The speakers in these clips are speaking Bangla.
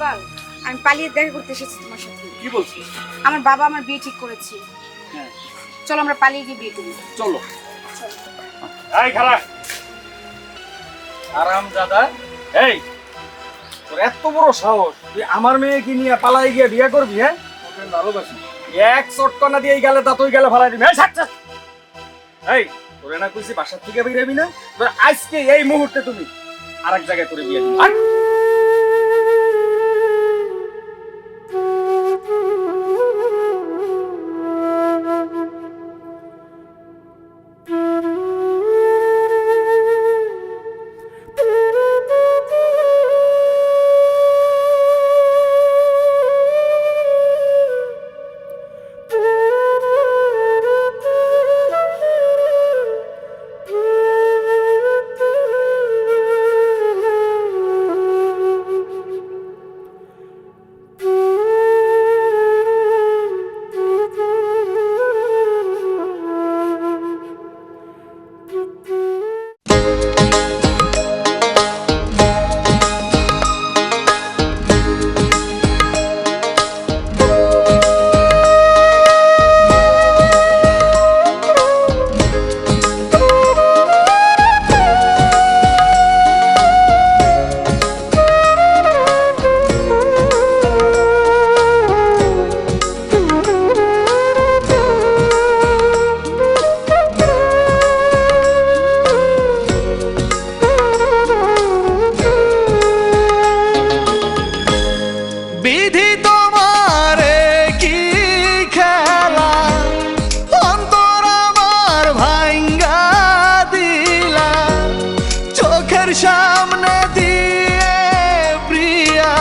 ইকবাল আমি পালিয়ে দেখা করতে এসেছি তোমার সাথে। কি বলছিস? আমার বাবা আমার বিয়ে ঠিক করেছে। হ্যাঁ। চলো আমরা পালিয়ে গিয়ে বিয়ে করি। চলো। এই খালা। আরাম দাদা। এই তোর এত বড় সাহস। তুই আমার মেয়েকে নিয়ে পালাই গিয়ে বিয়ে করবি হ্যাঁ? ওকে ভালোবাসি। এক চটকনা দিয়ে এই গেলে তা তুই গেলে ফালাই দিবি। এই তোরে না কইছি বাসার থেকে বেরোবি না? তোর আজকে এই মুহূর্তে তুমি আরেক জায়গায় করে বিয়ে দিবি। সামনে দিয়ে প্রিয়া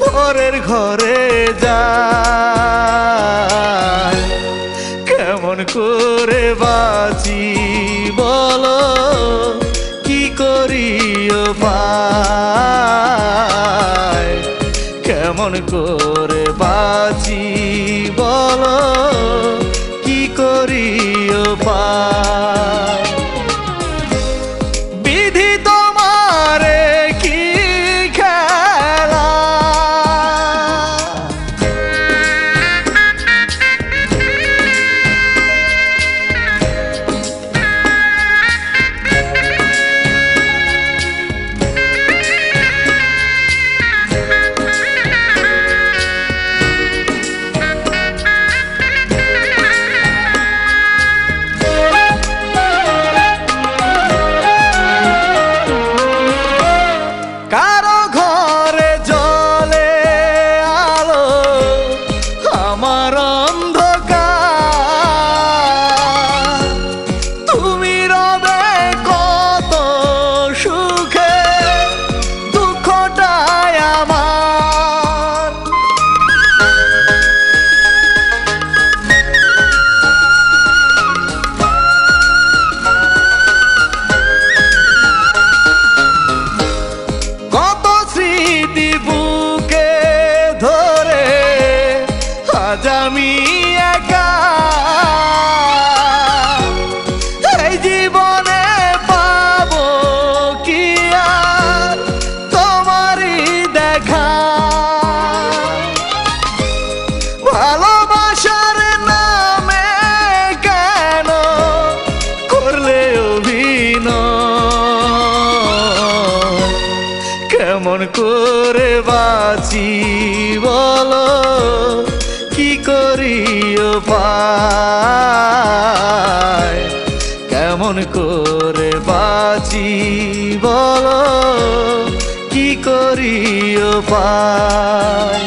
পরের ঘরে যায়। কেমন করে বাঁচি বলো, কি করিও পায়? কেমন করে বাঁচি বলো, কি করিও পায়? ты будешь. কেমন করে বাঁচি বলো? কি করিও পায় কেমন করে বাঁচি বলো? কি করিও পায়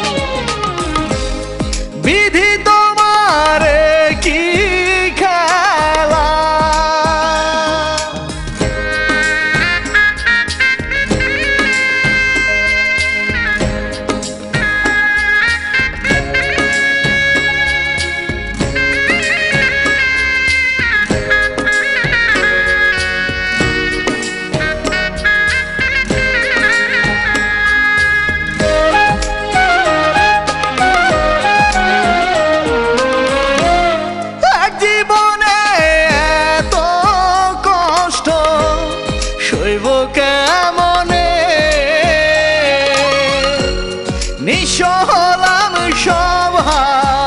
ağlamış ovam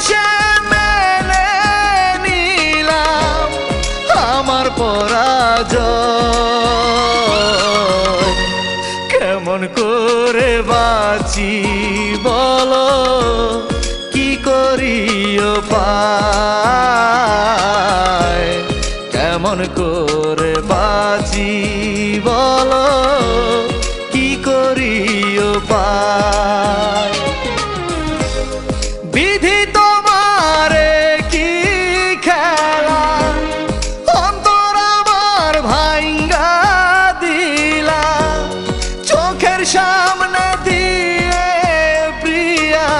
অবশেষে মেনে নিলাম আমার পরাজয়। কেমন করে বাঁচি বলো? কি করিও পায়? কেমন করে সামনে দিয়ে প্রিয়া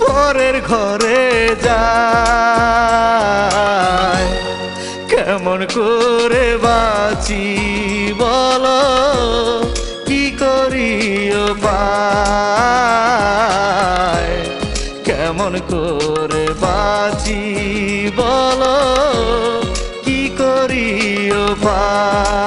পরের ঘরে যায়। কেমন করে বাঁচি বলো, কি করিও কেমন করে বাঁচি বলো, কি করিও পায়।